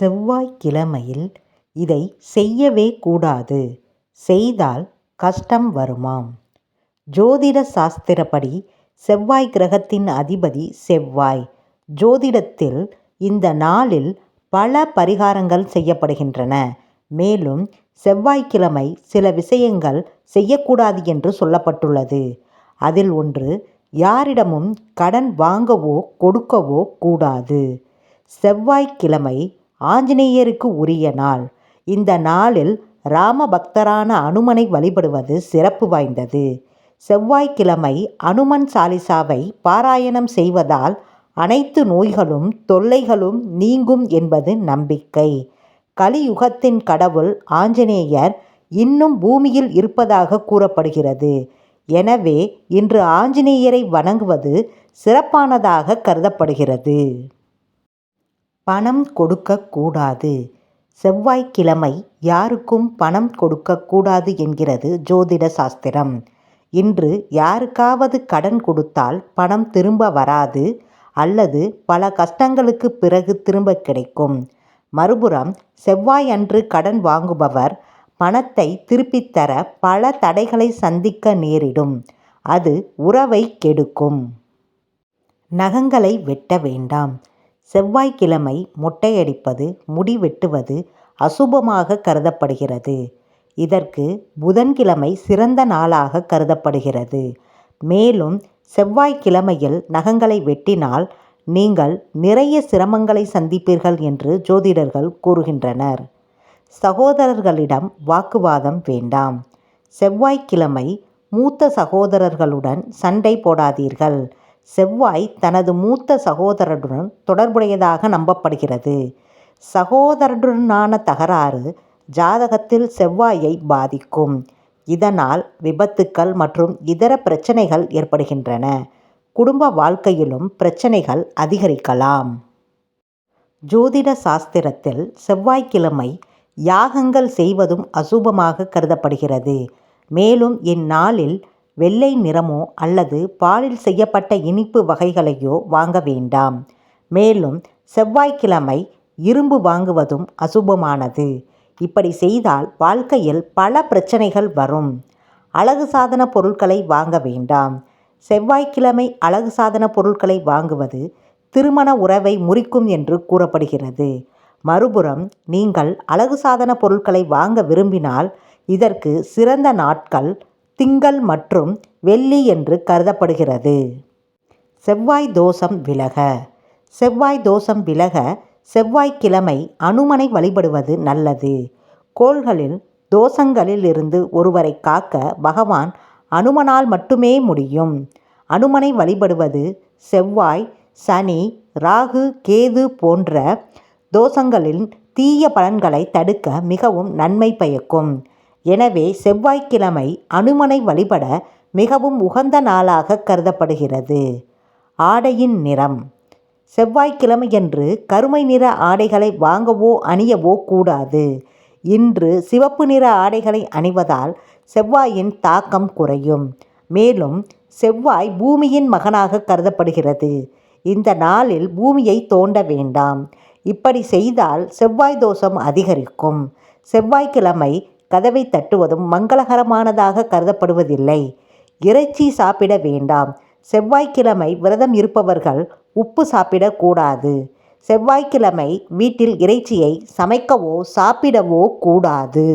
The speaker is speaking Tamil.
செவ்வாய்க்கிழமையில் இதை செய்யவே கூடாது. செய்தால் கஷ்டம் வருமாம். ஜோதிட சாஸ்திரப்படி செவ்வாய் கிரகத்தின் அதிபதி செவ்வாய். ஜோதிடத்தில் இந்த நாளில் பல பரிகாரங்கள் செய்யப்படுகின்றன. மேலும் செவ்வாய்க்கிழமை சில விஷயங்கள் செய்யக்கூடாது என்று சொல்லப்பட்டுள்ளது. அதில் ஒன்று யாரிடமும் கடன் வாங்கவோ கொடுக்கவோ கூடாது. செவ்வாய்க்கிழமை ஆஞ்சநேயருக்கு உரிய நாள். இந்த நாளில் ராம பக்தரான அனுமனை வழிபடுவது சிறப்பு வாய்ந்தது. செவ்வாய்க்கிழமை அனுமன் சாலிசாவை பாராயணம் செய்வதால் அனைத்து நோய்களும் தொல்லைகளும் நீங்கும் என்பது நம்பிக்கை. கலியுகத்தின் கடவுள் ஆஞ்சநேயர் இன்னும் பூமியில் இருப்பதாக கூறப்படுகிறது. எனவே இன்று ஆஞ்சநேயரை வணங்குவது சிறப்பானதாக கருதப்படுகிறது. பணம் கொடுக்கக்கூடாது. செவ்வாய்க்கிழமை யாருக்கும் பணம் கொடுக்கக்கூடாது என்கிறது ஜோதிட சாஸ்திரம். இன்று யாருக்காவது கடன் கொடுத்தால் பணம் திரும்ப வராது அல்லது பல கஷ்டங்களுக்கு பிறகு திரும்ப கிடைக்கும். மறுபுறம் செவ்வாய் அன்று கடன் வாங்குபவர் பணத்தை திருப்பித் தர பல தடைகளை சந்திக்க நேரிடும். அது உறவை கெடுக்கும். நகங்களை வெட்ட வேண்டாம். செவ்வாய்க்கிழமை மொட்டையடிப்பது முடி வெட்டுவது அசுபமாக கருதப்படுகிறது. இதற்கு புதன்கிழமை சிறந்த நாளாக கருதப்படுகிறது. மேலும் செவ்வாய்க்கிழமையில் நகங்களை வெட்டினால் நீங்கள் நிறைய சிரமங்களை சந்திப்பீர்கள் என்று ஜோதிடர்கள் கூறுகின்றனர். சகோதரர்களிடம் வாக்குவாதம் வேண்டாம். செவ்வாய்க்கிழமை மூத்த சகோதரர்களுடன் சண்டை போடாதீர்கள். செவ்வாய் தனது மூத்த சகோதரருடன் தொடர்புடையதாக நம்பப்படுகிறது. சகோதரருடனான தகராறு ஜாதகத்தில் செவ்வாயை பாதிக்கும். இதனால் விபத்துக்கள் மற்றும் இதர பிரச்சனைகள் ஏற்படுகின்றன. குடும்ப வாழ்க்கையிலும் பிரச்சனைகள் அதிகரிக்கலாம். ஜோதிட சாஸ்திரத்தில் செவ்வாய்க்கிழமை யாகங்கள் செய்வதும் அசுபமாக கருதப்படுகிறது. மேலும் இந்நாளில் வெள்ளை நிறமோ அல்லது பாலில் செய்யப்பட்ட இனிப்பு வகைகளையோ வாங்க வேண்டாம். மேலும் செவ்வாய்க்கிழமை இரும்பு வாங்குவதும் அசுபமானது. இப்படி செய்தால் வாழ்க்கையில் பல பிரச்சனைகள் வரும். அழகு சாதன பொருட்களை வாங்க வேண்டாம். செவ்வாய்க்கிழமை அழகு சாதன பொருட்களை வாங்குவது திருமண உறவை முறிக்கும் என்று கூறப்படுகிறது. மறுபுறம் நீங்கள் அழகு சாதன பொருட்களை வாங்க விரும்பினால் இதற்கு சிறந்த நாட்கள் திங்கள் மற்றும் வெள்ளி என்று கருதப்படுகிறது. செவ்வாய் தோஷம் விலக. செவ்வாய் தோஷம் விலக செவ்வாய்க்கிழமை அனுமனை வழிபடுவது நல்லது. கோள்களில் தோஷங்களில் இருந்து ஒருவரை காக்க பகவான் அனுமனால் மட்டுமே முடியும். அனுமனை வழிபடுவது செவ்வாய் சனி ராகு கேது போன்ற தோஷங்களின் தீய பலன்களை தடுக்க மிகவும் நன்மை பயக்கும். எனவே செவ்வாய்க்கிழமை அனுமனை வழிபட மிகவும் உகந்த நாளாக கருதப்படுகிறது. ஆடையின் நிறம். செவ்வாய்க்கிழமையன்று கருமை நிற ஆடைகளை வாங்கவோ அணியவோ கூடாது. இன்று சிவப்பு நிற ஆடைகளை அணிவதால் செவ்வாயின் தாக்கம் குறையும். மேலும் செவ்வாய் பூமியின் மகனாக கருதப்படுகிறது. இந்த நாளில் பூமியை தோண்ட வேண்டாம். இப்படி செய்தால் செவ்வாய் தோஷம் அதிகரிக்கும். செவ்வாய்க்கிழமை கதவை தட்டுவதும் மங்களகரமானதாக கருதப்படுவதில்லை. இறைச்சி சாப்பிட வேண்டாம். செவ்வாய்க்கிழமை விரதம் இருப்பவர்கள் உப்பு சாப்பிடக்கூடாது செவ்வாய்க்கிழமை வீட்டில் இறைச்சியை சமைக்கவோ சாப்பிடவோ கூடாது.